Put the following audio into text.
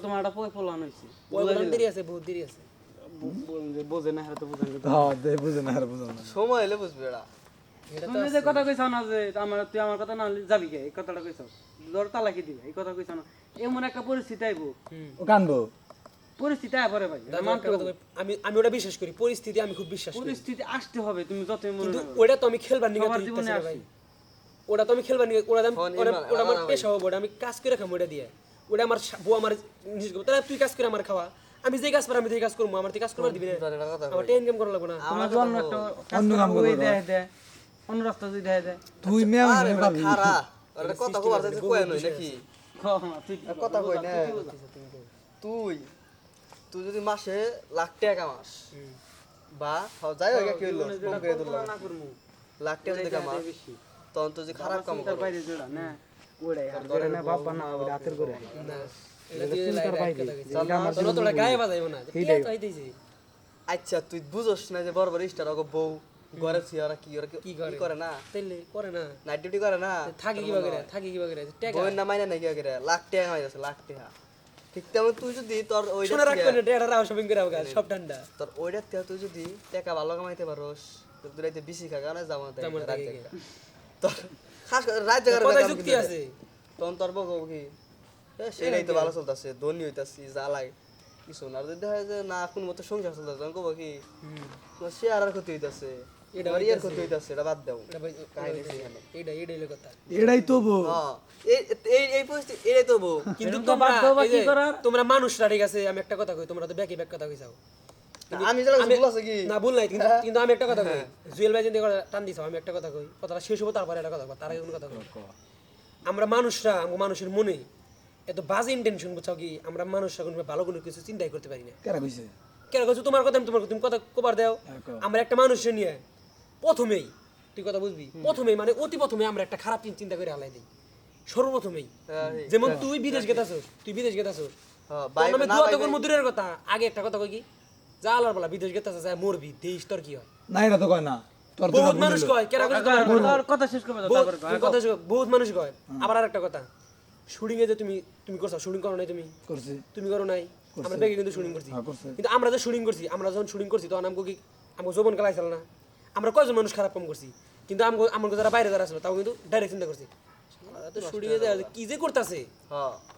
তোমার একটা পয় ফলান হয়েছে দেরি আছে বহুত দেরি আছে। বোঝে না হ্যাঁ তো বোঝেন হ্যাঁ দে বুঝে না আর বুঝে সময় এলে বুঝবি এরা। তুমি যে কথা কইছ না যে আমার তুই আমার কথা না যাবি কে? এই কথাটা কইছ ধর তালাকি দিবে এই কথা কইছ না। এমন একটা পরিস্থিতি আইবো। ও কানবো? পরিস্থিতি আয় পরে ভাই দাদা, একটা কথা কই, আমি আমি ওটা বিশ্বাস করি পরিস্থিতি আমি খুব বিশ্বাস করি। পরিস্থিতি আসতে হবে তুমি যতই মনে কিন্তু ওটা তো আমি খেলবার নিগে তুই জীবনে ভাই। ওটা তো আমি খেলবার নিগে ওটা আমি- ওটা আমার পেশা হবে ওটা আমি কাজ করে খাব ওটা দিয়ে। ওটা আমার বউ আমার নিজে করব তাহলে তুই কাজ করে আমার খাওয়া। আমি যে কাজ পারি আমি যে কাজ করব আমার কাজ করবার দিবি আমার টেন গেম করা লাগবে না। তোমার জন্য একটা কাজ করব, ওই দেয় দেয় অন্য রাস্তা যদি দেয় দেয় তুই মেয়ে আরে বেটা খারা। আর একটা কথা কবার যাইতে কয় নই নাকি ঠিক আর কথা কই না। তুই তুই যদি মাসে লাখ টাকা কামাস বা যাই হোক কি হইল? কম করে দিলাম না করব। লাখ টাকা যদি কামাস তখন তুই যদি খারাপ কাম করো। ওড়াই আর না করে কে আচ্ছা তুই বুঝোস না যে বড় বড় স্টার ওকে বউ ঘরে ওরা কি ওরা কি কি করে? না তাইলে করে না নাইট ডিউটি করে না থাকি করে টেকা বউয়ের না মাইনে নাকি করে লাখ টাকা কামাইতেছে লাখ টাকা ঠিক তেমন তুই যদি তোর ওই শোনা রাখবেন রাও শপিং করে আবার সব ঠান্ডা তোর ওইটার থেকে তুই যদি টাকা ভালো কামাইতে পারোস তুই রাইতে বেশি খা কারণে যাব না রাত তোর খাস রাত জায়গার কথায় কাম যুক্তি আছে। তখন তোর বউ কি? সেটাই তো ভালো চলতেছে ধনী হইতাছি যা লাগে কিছু না যদি যায় যে না কোন মতো সংসার চলতেছে তখন কব কি? তোমার শেয়ার আর ক্ষতি হইতাছে। এটা এটা ক্ষতি হইতাছে এটা বাদ দাও। কাহিনী এইটা এইটা কথা। এটাই তো বউ। হ্যাঁ এই এই এই পরিস্থিতি এটাই তো কিন্তু তোমরা মানুষরা ঠিক আছে আমি একটা কথা কই তোমরা তো ব্যাকি ব্যাক কথা কইছাও। আমি যারা ভুল আছে কি? না ভুল নাই কিন্তু কিন্তু আমি একটা কথা কই। জুয়েল ভাই যদি টান দিছাও আমি একটা কথা কই। কথাটা শেষ হব তারপরে একটা কথা তার আগে কথা কই। আমরা মানুষরা মানুষের মনে এত বাজে ইন্টেনশন বুঝাও কি আমরা মানুষরা কোনো ভালো কোনো কিছু চিন্তাই করতে পারি না। কেরা কইছে? কেন কইছো তোমার কথা আমি তোমার তুমি কথা কবার দাও। হ্যাঁ, আমরা একটা মানুষের নিয়ে প্রথমেই তুই কথা বুঝবি? প্রথমেই মানে অতি প্রথমে আমরা একটা খারাপ চিন্তা করে হালাই দিই। সর্বপ্রথমেই। হ্যাঁ, যেমন তুই বিদেশ গেতাছস তুই বিদেশ গেতাছস। হ্যাঁ, কোনো কথা। আগে একটা কথা কই কি? যা বলা বিদেশ যায় মরবি দেশ তোর কি হয়? না এটা তো কয় না তোর বহুত মানুষ কয় কেন তোর? কথা শেষ করবে কথা বহুত মানুষ কয়। আবার আর একটা কথা শুটিং এ যে তুমি তুমি করছ শুটিং করো নাই তুমি? করছি। তুমি করো নাই? আমরা বেগে কিন্তু শুটিং করছি। হ্যাঁ, কিন্তু আমরা যে শুটিং করছি আমরা যখন শুটিং করছি তখন আমাকে কি আমাকে যৌবন খেলাইছিল না? আমরা কয়জন মানুষ খারাপ কম করছি? কিন্তু আমাকে আমাকে যারা বাইরে যারা ছিল তাও কিন্তু ডাইরেক্ট চিন্তা করছি। শালা, শুটিং এ কি যে করতেছে? হ্যাঁ।